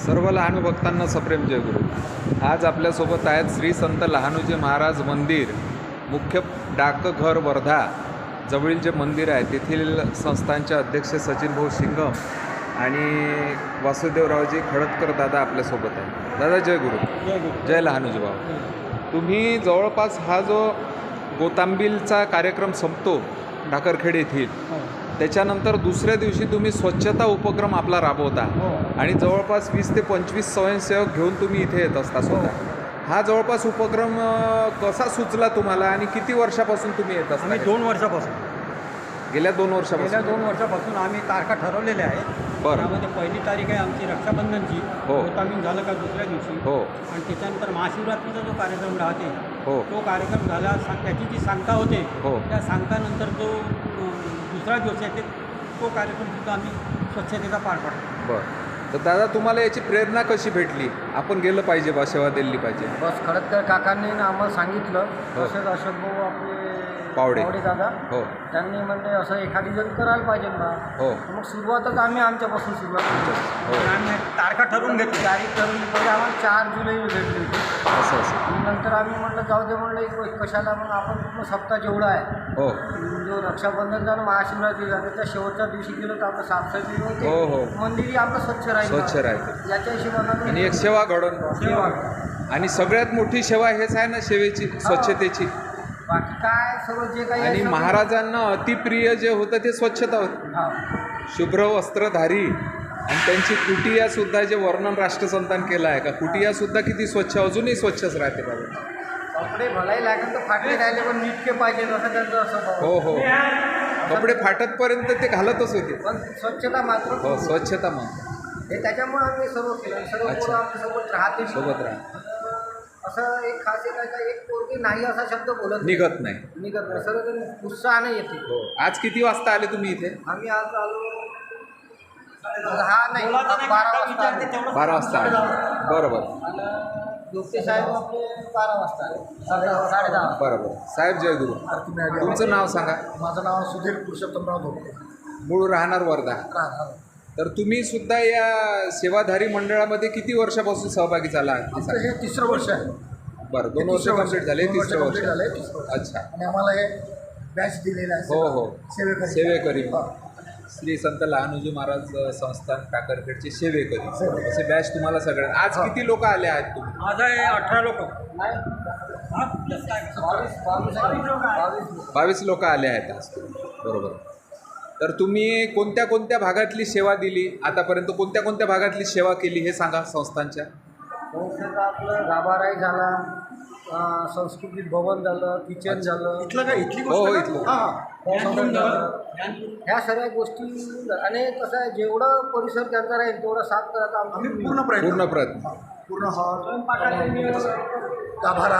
सर्व लहानू भक्तांना सप्रेम जयगुरु आज आपल्यासोबत आहेत श्री संत लहानूजी महाराज मंदिर मुख्य डाकघर वर्धा. जवळील जे मंदिर आहे तेथील संस्थांचे अध्यक्ष सचिन भाऊ शिंगम आणि वासुदेवरावजी खडतकर दादा आपल्यासोबत आहे दादा जय गुरु. जय गुरु. जय लहानूजी भाऊ तुम्ही जवळपास हा जो गोतांबिलचा कार्यक्रम संपतो ढाकरखेड येथील हो. त्याच्यानंतर दुसऱ्या दिवशी तुम्ही स्वच्छता उपक्रम आपला राबवता. हो. आणि जवळपास वीस ते पंचवीस स्वयंसेवक घेऊन तुम्ही इथे येत असता स्वतः. हा जवळपास उपक्रम कसा सुचला तुम्हाला आणि किती वर्षापासून तुम्ही येत आम्ही असता दोन वर्षापासून. गेल्या दोन गेल्या वर्षापासून दोन वर्षापासून आम्ही तारखा ठरवलेल्या आहेत. बरं. त्यामध्ये पहिली तारीख आहे आमची रक्षाबंधनची. हो. गोतामीन झालं का दुसऱ्या दिवशी. हो. आणि त्याच्यानंतर महाशिवरात्रीचा जो कार्यक्रम राहते हो. तो कार्यक्रम झाला त्याची जी सांगता होते हो. त्या सांगतानंतर जो दुसरा दिवस आहे ते तो कार्यक्रमसुद्धा आम्ही स्वच्छतेचा पार पाडतो. बरं. तर दादा तुम्हाला याची प्रेरणा कशी भेटली? आपण गेलं पाहिजे बा सेवा दिली पाहिजे. बस खडतकर काकांनी ना आम्हाला सांगितलं. हो. तसेच अशोक भाऊ आपले पावडे. दादा. हो. त्यांनी म्हणले असं एखादी जण करायला पाहिजे बा हो. मग सुरुवातच आम्ही आमच्यापासून सुरुवात केली. हो. आणि आम्ही तारखा ठरवून घेतली. तारीख ठरवली पहिले आम्हाला चार जुलै भेटली होती. असं असं. आणि नंतर आम्ही म्हटलं जाऊ दे म्हणलं एक कशाला मग आपण पूर्ण सप्ताह जेवढा आहे. हो. जो रक्षाबंधन झालं महाशिवरात्री झालं त्या शेवटच्या दिवशी गेलो तर आपलं साफसफाई होते. हो, हो. मंदिरही आपलं स्वच्छ राहील. स्वच्छ राहते याच्या हिशोबानं आणि एक सेवा घडवून सेवा आणि सगळ्यात मोठी सेवा हेच आहे ना सेवेची स्वच्छतेची. बाकी काय सर्व जे काही आहे आणि महाराजांना अतिप्रिय जे होतं ते स्वच्छता होती. हा. शुभ्र वस्त्रधारी. आणि त्यांची कुटिया सुद्धा जे वर्णन राष्ट्रसंतान केलं आहे का? कुटिया सुद्धा किती स्वच्छ अजूनही स्वच्छच राहते बाबा. कपडे भलाई लागेल तर फाटले राहिले पण नीटके पाहिजे असं त्यांचं असं. हो हो. कपडे फाटतपर्यंत ते घालतच होते. पण स्वच्छता मात्र हो स्वच्छता मग हे त्याच्यामुळे आम्ही सर्व केलं. सर्व अच्छा. पोरं सोबत राहते सोबत राहा. असं एक खास एक आहे का एक पोरगी नाही असा शब्द बोलत नाही. निघत नाही. निघत नाही. सर्व उत्साहाने येते. हो. आज किती वाजता आले तुम्ही इथे? आम्ही आज आलो दहा नाही बारा वाजता आलो. बारा वाजता आले. बरं बरं आणि योगते साहेब आपले बारा वाजता आले. साडे- साडेदहा बरं बरं साहेब जयगुरु. तुमचं नाव सांगा. माझं नाव सुधीर पुरुषोत्तमराव धोके मूळ राहणार वर्धा. राहणार. तर तुम्ही सुद्धा या सेवाधारी मंडळामध्ये किती वर्षापासून सहभागी झाला? आहात. हे तिसरं वर्ष आहे. बरं दोन वर्ष कंप्लीट झाले तिसरं वर्ष. वर्ष. अच्छा. आणि आम्हाला हे बॅच दिलेलं आहे. हो हो. सेवेकरी. सेवेकरी. श्री संत लहानूजी महाराज संस्थान टाकरखेडचे सेवेकरी. असे बॅच तुम्हाला सगळ्यांना आज. किती लोक आले आहेत तुम्ही? आज आहे अठरा लोक. बावीस लोक आले आहेत आज. बरोबर. तर तुम्ही कोणत्या कोणत्या भागातली सेवा दिली? आतापर्यंत कोणत्या कोणत्या भागातली सेवा केली हे सांगा संस्थांच्या. संस्थेचं आपलं गाभाराई झाला अं, सांस्कृतिक भवन झालं किचन झालं. इथलं काय? इथली हो हो. इथलं ह्या सगळ्या गोष्टी आणि कसं आहे जेवढं परिसर त्यांचा राहील तेवढं साफ करायचा आम्ही पूर्ण पूर्ण प्रयत्न. पूर्ण हॉल गाभारा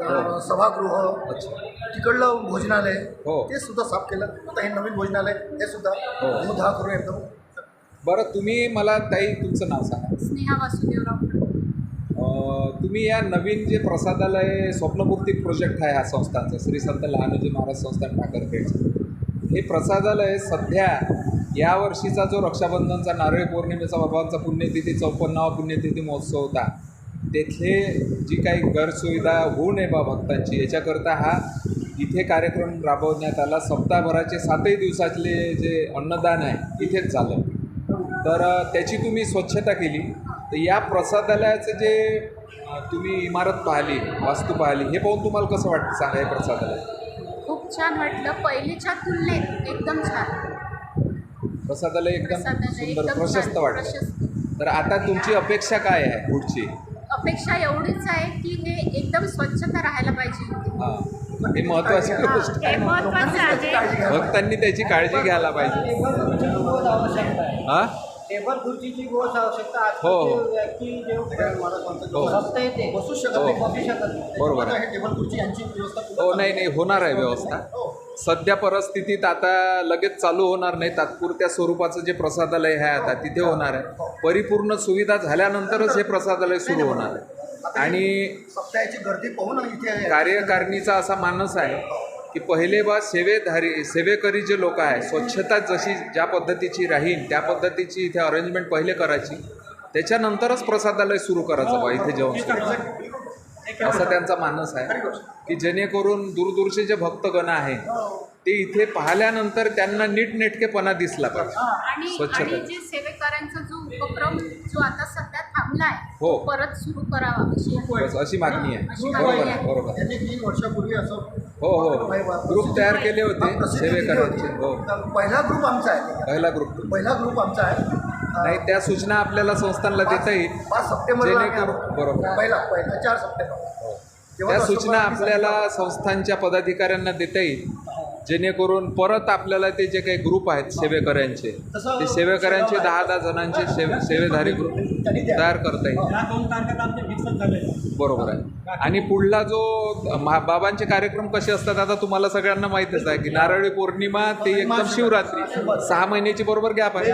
अं, सभागृह अच्छा। तिकडलं भोजनालय हो. ते सुद्धा साफ केलं. आता हे नवीन भोजनालय हे सुद्धा हो. मुधा करून एकदम बरं तुम्ही मला ताई तुमचं नाव सांगा. स्नेहा वासुदेवराव अ, तुम्ही या नवीन जे प्रसादालय स्वप्नपूर्ती प्रोजेक्ट आहे हा संस्थांचा श्री संत लहानोजी महाराज संस्थान ठाकरखेडचं. हे प्रसादालय सध्या या वर्षीचा जो रक्षाबंधनचा नारळी पौर्णिमेचा बाबांचा पुण्यतिथी चौपन्नावा पुण्यतिथी महोत्सव होता तेथले जी काही गैरसुविधा होऊ नये बा भक्तांची याच्याकरता हा इथे कार्यक्रम राबवण्यात आला. सप्ताहभराचे सातही दिवसातले जे अन्नदान आहे इथेच झालं. तर त्याची तुम्ही स्वच्छता केली. तर या प्रसादालयाचं जे तुम्ही इमारत पाहिली वास्तू पाहिली हे पाहून तुम्हाला कसं वाटतं? सांगा हे प्रसादालय खूप छान वाटलं. पहिलीच्या तुलनेत एकदम छान. प्रसादालय एकदम प्रसादालय सुंदर एकदम प्रशस्त छान, वाटतं प्रशस्त. तर आता तुमची अपेक्षा काय आहे पुढची अपेक्षा एवढीच आहे की हे एकदम स्वच्छता राहायला पाहिजे हां हे महत्त्वाची हा, गोष्ट हे महत्वाचं आहे भक्तांनी त्याची काळजी घ्यायला पाहिजे टेबल खुर्चीची बहुत आवश्यकता आहे हां टेबल खुर्चीची बहुत आवश्यकता हो, हो. आजकालचे व्यक्ती जे हो. बसता येते बसू शकत हो. नाही बसू शकत नाही बरोबर आहे. हे टेबल खुर्ची यांची व्यवस्था हो नाही नाही होणार आहे व्यवस्था हो. सध्या परिस्थितीत आता लगेच चालू होणार नाही. तात्पुरत्या स्वरूपाचं जे प्रसादालय आहे आता तिथे होणार आहे. परिपूर्ण सुविधा झाल्यानंतरच हे प्रसादालय सुरू होणार आहे. आणि गर्दी पाहून कार्यकारिणीचा असा मानस आहे की पहिले बा सेवेधारी सेवेकरी जे लोक आहे स्वच्छता जशी ज्या पद्धतीची राहील त्या पद्धतीची इथे अरेंजमेंट पहिले करायची. त्याच्यानंतरच प्रसादालय सुरू करायचं बा इथे जेवण असं त्यांचा मानस आहे. की जेणेकरून दूरदूरचे जे भक्तगण आहे ते इथे पाहिल्यानंतर त्यांना नीटनेटकेपणा दिसला पाहिजे. आणि स्वच्छता. जे सेवेकरांचा जो उपक्रम जो आता सध्या थांबलाय हो. तो परत सुरू करावा. अशी मागणी आहे. बरोबर. बरोबर तीन वर्षापूर्वी असं हो हो. ग्रुप तयार केले होते सेवेकरांचे. हो. पहिला ग्रुप आमचा आहे. पहिला ग्रुप. पहिला ग्रुप आमचा आहे. नाही त्या सूचना आपल्याला संस्थांना देता येईल पाच सप्टेंबरला आम्ही जेणेकरून- आलो. बरोबर. पहिला पहिला चार सप्टेंबर तेव्हा त्या सूचना आपल्याला संस्थांच्या पदाधिकाऱ्यांना देता येईल जेणेकरून परत आपल्याला ते जे काही ग्रुप आहेत सेवेकऱ्यांचे ते सेवेकऱ्यांचे दहा दहा जणांचे सेवे सेवेधारी ग्रुप तयार करता येईल बरोबर आहे आणि पुढला जो बाबांचे कार्यक्रम कसे असतात आता तुम्हाला सगळ्यांना माहीतच आहे की नारळी पौर्णिमा ते एकदम शिवरात्री सहा महिन्याची बरोबर गॅप आहे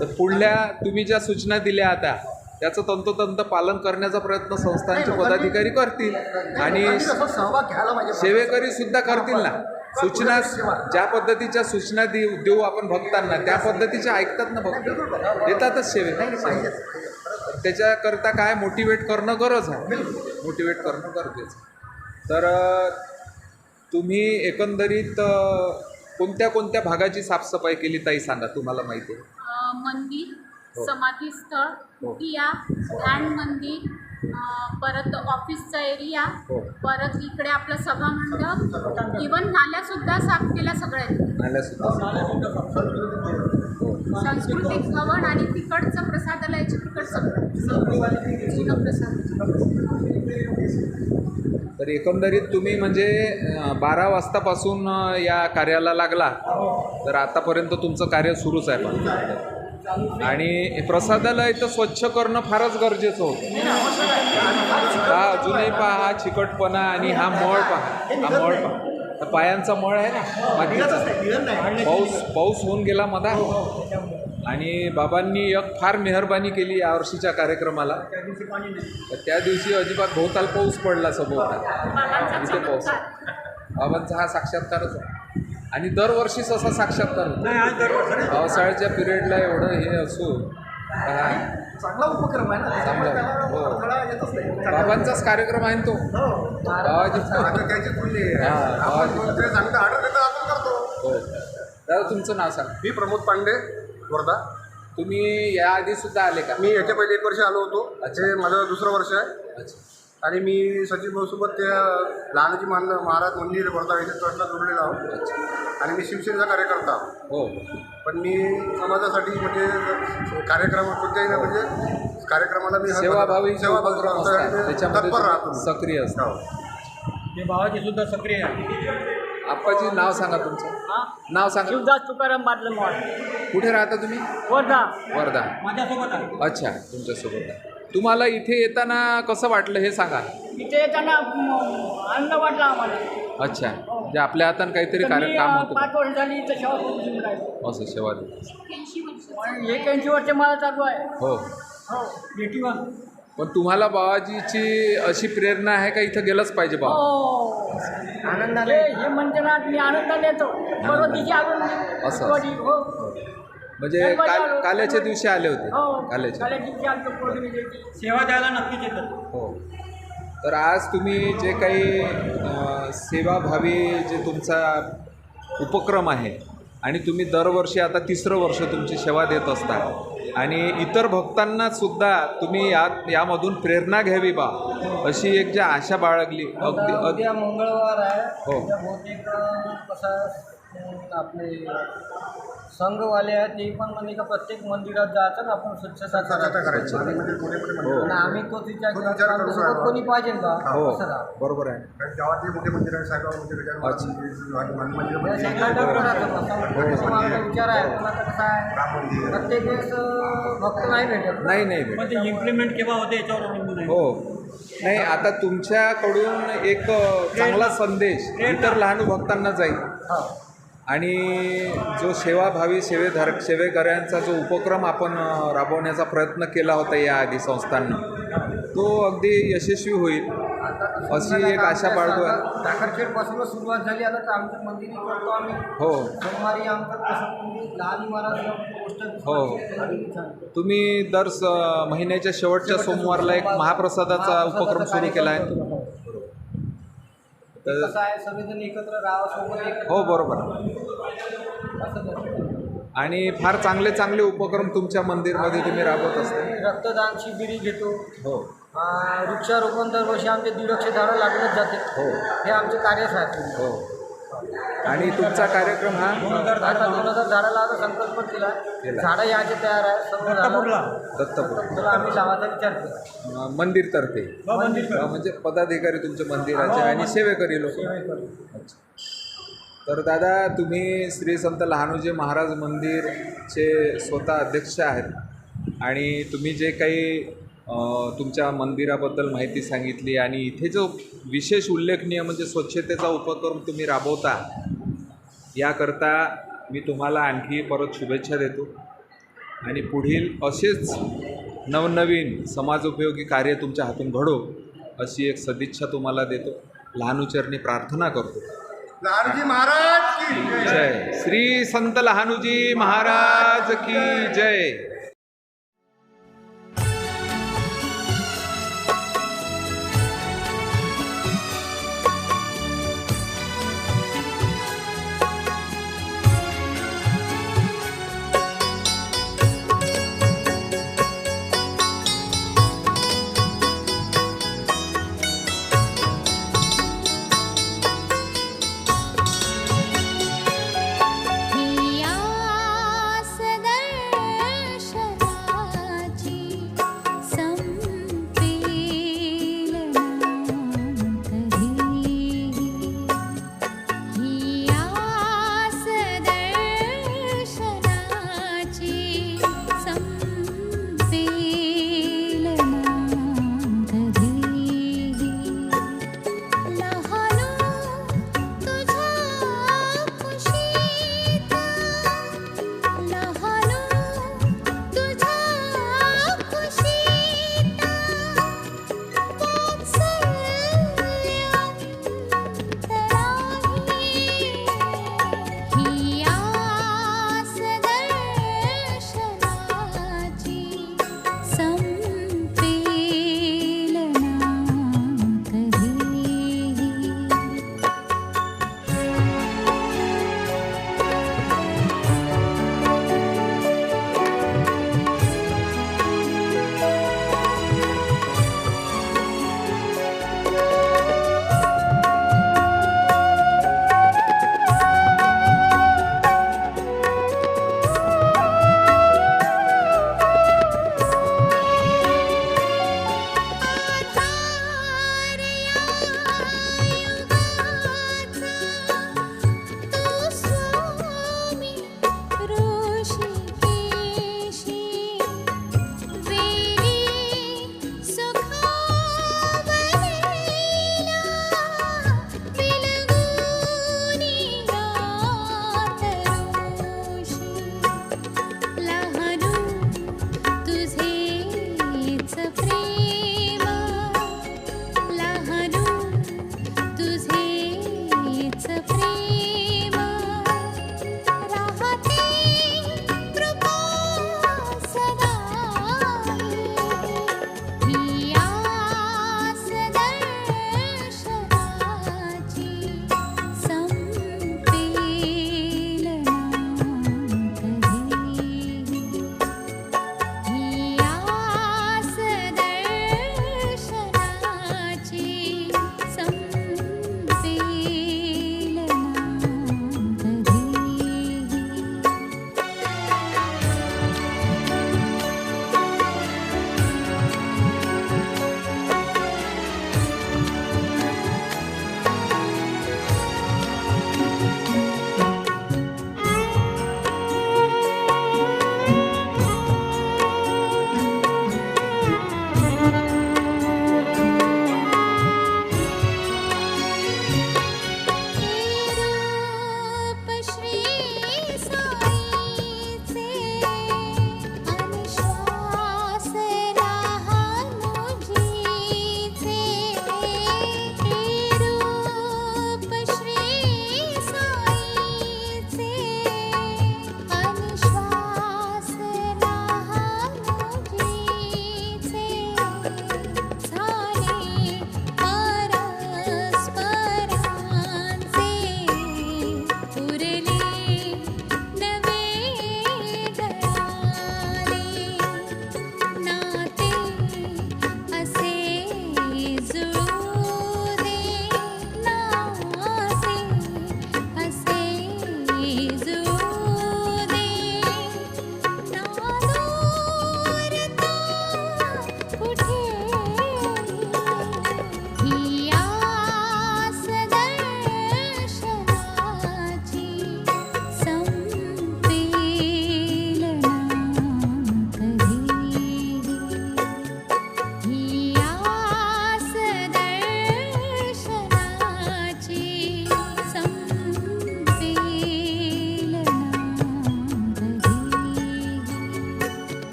तर पुढल्या तुम्ही ज्या सूचना दिल्या आता त्याचं तंतोतंत पालन करण्याचा प्रयत्न संस्थांचे पदाधिकारी करतील आणि सेवेकरी सुद्धा करतील ना सूचना ज्या पद्धतीच्या सूचना देऊ देऊ आपण भक्तांना त्या पद्धतीच्या ऐकतात ना भक्त देतातच सेवे सेवे. त्याच्याकरता काय मोटिवेट करणं गरज आहे मोटिवेट करणं गरजेचं आहे. तर तुम्ही एकंदरीत कोणत्या कोणत्या भागाची साफसफाई केली ताई सांगा तुम्हाला माहिती आहे मंदिर हो. समाधीस्थळ हो. कुटिया ध्यान मंदिर परत ऑफिसचा एरिया हो. परत इकडे आपलं सभा मंडप इवन नाल्या सुद्धा साफ केल्या. सगळ्या हो. सांस्कृतिक भवन आणि तिकडचं प्रसादालयाचे तिकडचं जुनं प्रसाद तर एकंदरीत तुम्ही म्हणजे बारा वाजतापासून या कार्याला लागला. तर आतापर्यंत तुमचं कार्य सुरूच आहे पण. आणि प्रसादालय तर स्वच्छ करणं फारच गरजेचं होतं. हा अजूनही पहा हा चिकटपणा आणि हा मळ पहा. हा मळ पहा. पायांचा मळ आहे ना मातीचा. पाऊस पाऊस होऊन गेला मधा. आणि बाबांनी एक फार मेहरबानी केली यावर्षीच्या कार्यक्रमाला. तर त्या दिवशी अजिबात भोवताल पाऊस पडला सभोवताल इथे पाऊस बाबांचा हा साक्षात्कारच आहे. आणि दरवर्षीच असा साक्षात्कार होतो. पावसाळ्याच्या पिरियडला एवढं हे असो. हा. चांगला उपक्रम आहे ना चांगला. हो. नाही. बाबांचाच कार्यक्रम आहे तो? हो. हा, हो. दादा तुमचं नाव सांगा. मी प्रमोद पांडे वर्धा. तुम्ही याआधी सुद्धा आले का? मी याच्या पहिले एक वर्ष आलो होतो. हे माझं दुसरं वर्ष आहे. अच्छा. आणि मी सचिन भाऊसोबत त्या लहानजी मान महाराज मंदिर वर्धा येथे ट्रस्टला जोडलेलो आहोत. आणि मी शिवसेनेचा कार्यकर्ता. हो. पण मी समाजासाठी म्हणजे कार्यक्रम कोणत्याही ना म्हणजे कार्यक्रमाला मी सेवाभावी सेवाभावी तत्पर राहतो. सक्रिय असतात हो. ते बाबाजी सुद्धा सक्रिय आहे. आप्पाजी नाव सांगा तुमचं. हा? नाव सांगा. शिवदास तुकाराम बादल कुठे राहता तुम्ही? वर्धा. वर्धा. माझ्यासोबत आहे. अच्छा तुमच्यासोबत आहे. तुम्हाला इथे येताना कसं वाटलं हे सांगा. इथे येताना म, आनंद वाटला आम्हाला. अच्छा. म्हणजे आपल्या हातानं काहीतरी कार्य मी, काम अ, होतं. पाच वर्ष झाली इथं करून राहिलो. असं सेवा देत. एक्क्याऐंशी वर्ष आणि एक्याऐंशी वर्ष मला चालू आहे. हो. हो पण तुम्हाला बाबाजीची अशी प्रेरणा आहे का इथं गेलंच पाहिजे बाबा हो. आनंदाने. हे हे म्हणते ना मी आनंदाने येतो. असं. हो. म्हणजे काल काल्याच्या दिवशी आले होते. हो काल्याच्या. सेवा द्यायला नक्कीच येतात. हो. तर आज तुम्ही जे काही सेवाभावी जे तुमचा उपक्रम आहे आणि तुम्ही दरवर्षी आता तिसरं वर्ष तुमची सेवा देत असता आणि इतर भक्तांना सुद्धा तुम्ही या यामधून प्रेरणा घ्यावी बा अशी एक जी आशा बाळगली. अगदी अगदी उद्या मंगळवार आहे. हो. आपले संघवाले आहेत ते पण म्हणजे का प्रत्येक मंदिरात जायचं ना आपण स्वच्छता स्वच्छता करायची. आणि म्हणजे कोणी कोणी हो. मंदिर आणि आम्ही तोच विचार तोच केला विचार की करू आमच्यासोबत शकतो. कोणी पाहिजे का? हो असं राहा. बरोबर आहे. कारण गावातले मोठे मंदिर आहे साईबाबा मंदिर गजानन अच्छा. मंदिर हनुमान मंदिर या मंदिर शेंगाटं पण राहतात ना. संघटनेचा आमचा विचार आहे पण आता कसं आहे राम मंदिर. प्रत्येक वेळेस अं, भक्त नाही भेटत नाही नाही. पण ते इम्प्लिमेंट केव्हा होते याच्यावर अवलंबून आहे? हो. नाही आता तुमच्याकडून एक अ, चांगला संदेश इतर लहान भक्तांना जाईल. हा. आणि जो सेवाभावी सेवेधारक सेवेकऱ्यांचा जो उपक्रम आपण राबवण्याचा प्रयत्न केला होता याआधी संस्थांना तो अगदी यशस्वी होईल अशी एक आशा बाळगू आहे. सुरुवात झाली. आता आमचं मंदिर करतो आम्ही. हो. सोमवारी आमचं लहान हो. तुम्ही दर स महिन्याच्या शेवटच्या सोमवारला एक महाप्रसादाचा उपक्रम सुरू केला आहे. तर कसं आहे? सगळेजण एकत्र राहा सोबत एकत्र हो बरोबर. असं. आणि फार चांगले चांगले उपक्रम तुमच्या मंदिरमध्ये तुम्ही राबवत असता. रक्तदान शिबिरी घेतो. हो. वृक्षारोपण दरवर्षी आमचे दीडशे झाडं लागूनच जाते. हो. हे आमचे कार्यच आहेत. हो. आणि तुमचा कार्यक्रम हा आता दोन हजार झाडाला आता संकल्प केला केला. झाडं याचे तयार आहे. सर्व झाडं दत्तापूरला. दत्तपूर. दत्तापूरला आम्ही लावायचा विचार केला. मंदिरतर्फे मंदिर अं, म्हणजे पदाधिकारी तुमच्या मंदिराचे आणि सेवेकरी लोक. अच्छा. तर दादा तुम्ही श्री संत लहानोजी महाराज मंदिरचे स्वतः अध्यक्ष आहेत. आणि तुम्ही जे काही तुमच्या मंदिराबद्दल माहिती सांगितली आणि इथे जो विशेष उल्लेखनीय म्हणजे स्वच्छतेचा उपक्रम तुम्ही राबवता याकरता मी तुम्हाला आणखी परत शुभेच्छा देतो. आणि पुढील असेच नवनवीन समाजोपयोगी कार्य तुमच्या हातून घडो अशी एक सदिच्छा तुम्हाला देतो. लहानूचरणी प्रार्थना करतो. लहानजी महाराज की जय. जय. श्री संत लहानूजी महाराज की जय.